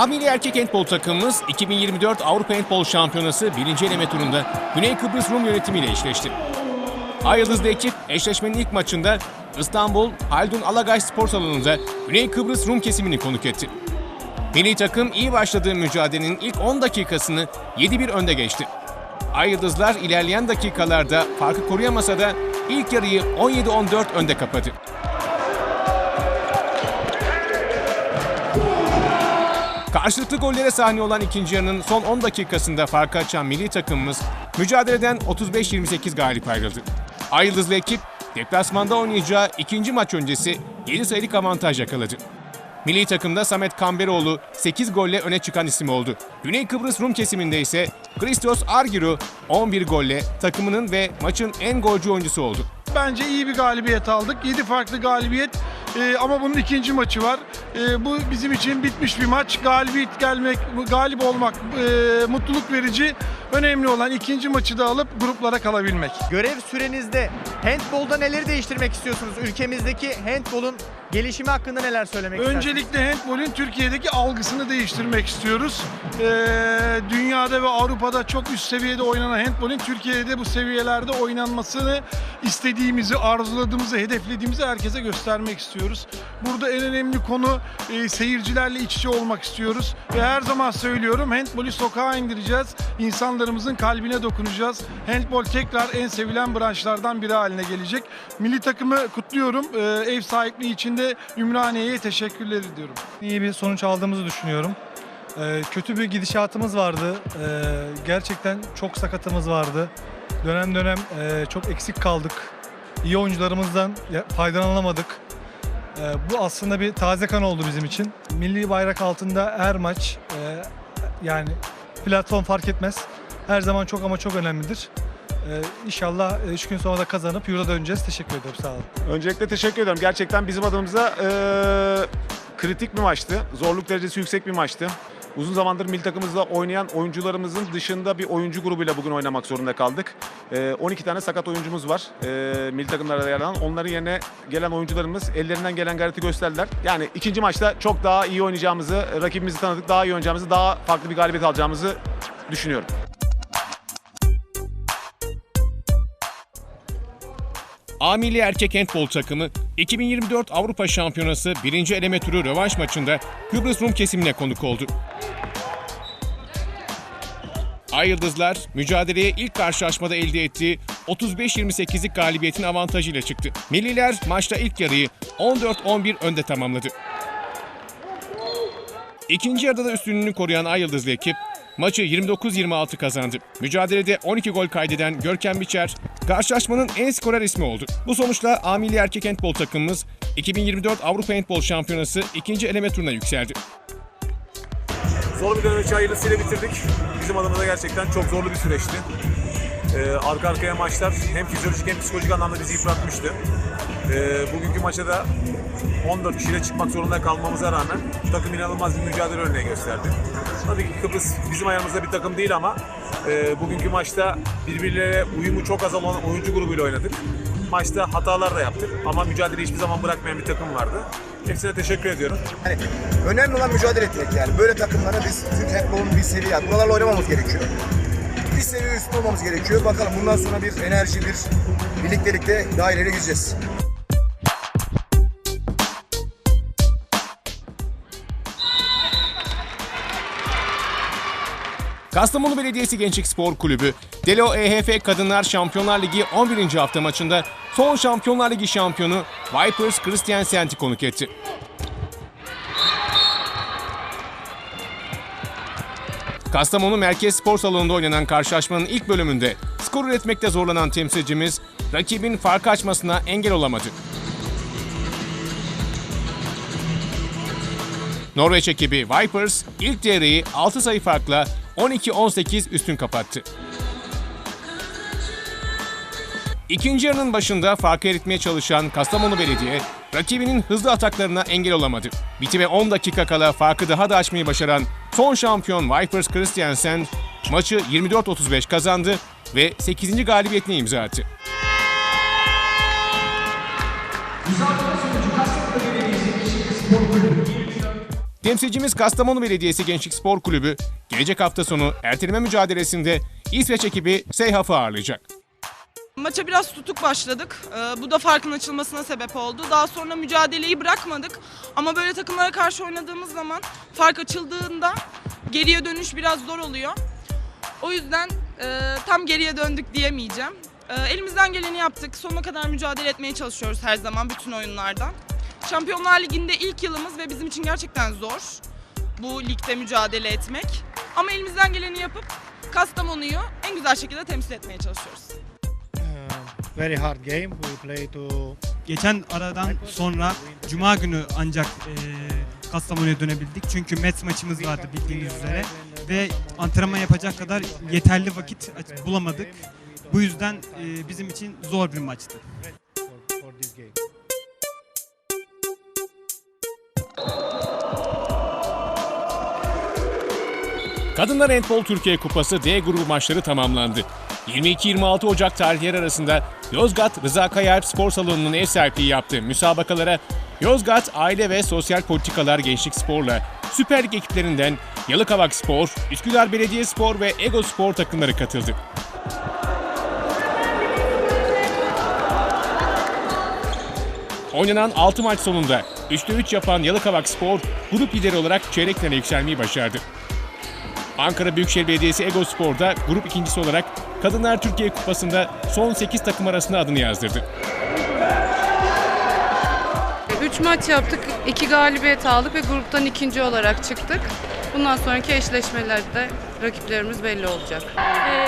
Amili erkek handbol takımımız 2024 Avrupa Handbol Şampiyonası 1. eleme turunda Güney Kıbrıs Rum yönetimiyle eşleşti. Ay Yıldızlı ekip eşleşmenin ilk maçında İstanbul Haldun Alagay Spor Salonu'nda Güney Kıbrıs Rum kesimini konuk etti. Milli takım iyi başladığı mücadelenin ilk 10 dakikasını 7-1 önde geçti. Ay Yıldızlar ilerleyen dakikalarda farkı koruyamasa da ilk yarıyı 17-14 önde kapadı. Karşılıklı gollere sahne olan ikinci yarının son 10 dakikasında farkı açan milli takımımız mücadeleden 35-28 galip ayrıldı. Ay Yıldızlı ekip deplasmanda oynayacağı ikinci maç öncesi 7 sayılık avantaj yakaladı. Milli takımda Samet Kamberoğlu 8 golle öne çıkan isim oldu. Güney Kıbrıs Rum kesiminde ise Christos Argiru 11 golle takımının ve maçın en golcü oyuncusu oldu. Bence iyi bir galibiyet aldık. 7 farklı galibiyet Ee, ama bunun ikinci maçı var. Ee, bu bizim için bitmiş bir maç. Galibiyet gelmek, galip olmak e, mutluluk verici. Önemli olan ikinci maçı da alıp gruplara kalabilmek. Görev sürenizde handbolda neleri değiştirmek istiyorsunuz? Ülkemizdeki handbolun gelişimi hakkında neler söylemek? Öncelikle handbolün Türkiye'deki algısını değiştirmek istiyoruz. Ee, dünyada ve Avrupa'da çok üst seviyede oynanan handbolün Türkiye'de bu seviyelerde oynanmasını istediğimizi, arzuladığımızı, hedeflediğimizi herkese göstermek istiyoruz. Burada en önemli konu e, seyircilerle iç içe olmak istiyoruz. Ve her zaman söylüyorum handbolü sokağa indireceğiz. İnsanlarımızın kalbine dokunacağız. Handbol tekrar en sevilen branşlardan biri haline gelecek. Milli takımı kutluyorum. Ee, ev sahipliği için de Ümraniye'ye teşekkürler ediyorum. iyi bir sonuç aldığımızı düşünüyorum. Ee, kötü bir gidişatımız vardı. Ee, gerçekten çok sakatımız vardı. Dönem dönem e, çok eksik kaldık. İyi oyuncularımızdan faydalanamadık. Ee, bu aslında bir taze kan oldu bizim için. Milli bayrak altında her maç e, yani platform fark etmez. Her zaman çok ama çok önemlidir. Ee, inşallah 3 gün sonra da kazanıp yurda döneceğiz. Teşekkür ederim. Sağ olun. Öncelikle teşekkür ederim. Gerçekten bizim adımıza eee, kritik bir maçtı. Zorluk derecesi yüksek bir maçtı. Uzun zamandır milli takımımızda oynayan oyuncularımızın dışında bir oyuncu grubuyla bugün oynamak zorunda kaldık. Eee, 12 tane sakat oyuncumuz var eee milli takımlara yer alan. Onların yerine gelen oyuncularımız ellerinden gelen gayreti gösterdiler. Yani ikinci maçta çok daha iyi oynayacağımızı, rakibimizi tanıdık, daha iyi oynayacağımızı, daha farklı bir galibiyet alacağımızı düşünüyorum. Amili erkek handbol takımı 2024 Avrupa Şampiyonası 1. eleme turu rövanş maçında Kıbrıs Rum kesimine konuk oldu. Ay Yıldızlar mücadeleye ilk karşılaşmada elde ettiği 35-28'lik galibiyetin avantajıyla çıktı. Milliler maçta ilk yarıyı 14-11 önde tamamladı. İkinci yarıda da üstünlüğünü koruyan Ay Yıldızlı ekip maçı 29-26 kazandı. Mücadelede 12 gol kaydeden Görkem Biçer, karşılaşmanın en skorer ismi oldu. Bu sonuçla Amili Erkek Handbol takımımız 2024 Avrupa Handbol Şampiyonası ikinci eleme turuna yükseldi. Zor bir dönem hayırlısıyla bitirdik. Bizim adımıza gerçekten çok zorlu bir süreçti. Ee, arka arkaya maçlar hem fizyolojik hem psikolojik anlamda bizi yıpratmıştı. Ee, bugünkü maça da 14 kişiyle çıkmak zorunda kalmamıza rağmen takım inanılmaz bir mücadele örneği gösterdi. Tabii ki Kıbrıs bizim ayağımızda bir takım değil ama e, bugünkü maçta birbirleriyle uyumu çok az olan oyuncu grubuyla oynadık. Maçta hatalar da yaptık ama mücadeleyi hiçbir zaman bırakmayan bir takım vardı. Hepsine teşekkür ediyorum. Yani önemli olan mücadele etmek yani. Böyle takımlara biz Türk handbolunun bir seviye, yani buralarla oynamamız gerekiyor. Bir seviye üstün olmamız gerekiyor. Bakalım bundan sonra bir enerji, bir birliktelikte daha ileri gideceğiz. Kastamonu Belediyesi Gençlik Spor Kulübü, Delo EHF Kadınlar Şampiyonlar Ligi 11. hafta maçında son Şampiyonlar Ligi şampiyonu Vipers Christian Sent'i konuk etti. Kastamonu Merkez Spor Salonu'nda oynanan karşılaşmanın ilk bölümünde skor üretmekte zorlanan temsilcimiz rakibin farkı açmasına engel olamadı. Norveç ekibi Vipers ilk devreyi 6 sayı farkla 12-18 üstün kapattı. İkinci yarının başında farkı eritmeye çalışan Kastamonu Belediye, rakibinin hızlı ataklarına engel olamadı. Bitime 10 dakika kala farkı daha da açmayı başaran son şampiyon Vipers Christiansen maçı 24-35 kazandı ve 8. galibiyetini imza attı. Temsilcimiz Kastamonu Belediyesi Gençlik Spor Kulübü gelecek hafta sonu erteleme mücadelesinde İsveç ekibi Seyhaf'ı ağırlayacak. Maça biraz tutuk başladık. Ee, bu da farkın açılmasına sebep oldu. Daha sonra mücadeleyi bırakmadık. Ama böyle takımlara karşı oynadığımız zaman fark açıldığında geriye dönüş biraz zor oluyor. O yüzden e, tam geriye döndük diyemeyeceğim. E, elimizden geleni yaptık. Sonuna kadar mücadele etmeye çalışıyoruz her zaman bütün oyunlarda. Şampiyonlar Ligi'nde ilk yılımız ve bizim için gerçekten zor bu ligde mücadele etmek. Ama elimizden geleni yapıp Kastamonu'yu en güzel şekilde temsil etmeye çalışıyoruz. uh, very hard game. We play to Geçen aradan sonra Cuma günü ancak e, Kastamonu'ya dönebildik. Çünkü Mets maçımız vardı bildiğiniz üzere. Ve antrenman yapacak kadar yeterli vakit bulamadık. Bu yüzden e, bizim için zor bir maçtı. Kadınlar Handbol Türkiye Kupası D grubu maçları tamamlandı. 22-26 Ocak tarihleri arasında Yozgat Rıza Kayalp Spor Salonu'nun ev sahipliği yaptığı müsabakalara Yozgat Aile ve Sosyal Politikalar Gençlik Spor'la Süper Lig ekiplerinden Yalıkavak Spor, Üsküdar Belediye Spor ve Ego Spor takımları katıldı. Oynanan 6 maç sonunda 3'te 3 yapan Yalıkavak Spor grup lideri olarak çeyrek yükselmeyi başardı. Ankara Büyükşehir Belediyesi Ego Spor'da grup ikincisi olarak Kadınlar Türkiye Kupası'nda son 8 takım arasında adını yazdırdı. 3 maç yaptık, 2 galibiyet aldık ve gruptan ikinci olarak çıktık. Bundan sonraki eşleşmelerde rakiplerimiz belli olacak. Ee,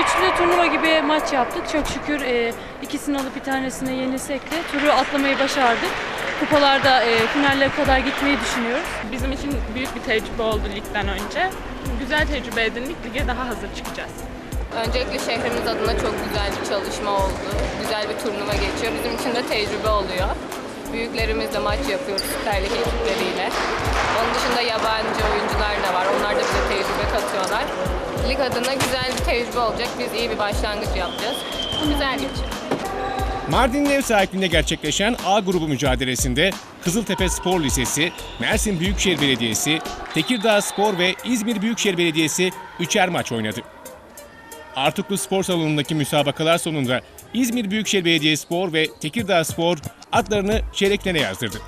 üçlü turnuva gibi maç yaptık. Çok şükür e, ikisini alıp bir tanesine yenilsek de turu atlamayı başardık. Kupalarda e, finallere kadar gitmeyi düşünüyoruz. Bizim için büyük bir tecrübe oldu ligden önce. Güzel tecrübe edindik, lige daha hazır çıkacağız. Öncelikle şehrimiz adına çok güzel bir çalışma oldu. Güzel bir turnuva geçiyor. Bizim için de tecrübe oluyor. Büyüklerimizle maç yapıyoruz Süper Lig ekipleriyle. Onun dışında yabancı oyuncular da var. Onlar da bize tecrübe katıyorlar. Lig adına güzel bir tecrübe olacak. Biz iyi bir başlangıç yapacağız. Güzel geçiyor. Mardin'in ev sahipliğinde gerçekleşen A grubu mücadelesinde Kızıltepe Spor Lisesi, Mersin Büyükşehir Belediyesi, Tekirdağ Spor ve İzmir Büyükşehir Belediyesi üçer maç oynadı. Artuklu Spor Salonu'ndaki müsabakalar sonunda İzmir Büyükşehir Belediyespor ve Tekirdağ Spor adlarını çeyreklerine yazdırdı.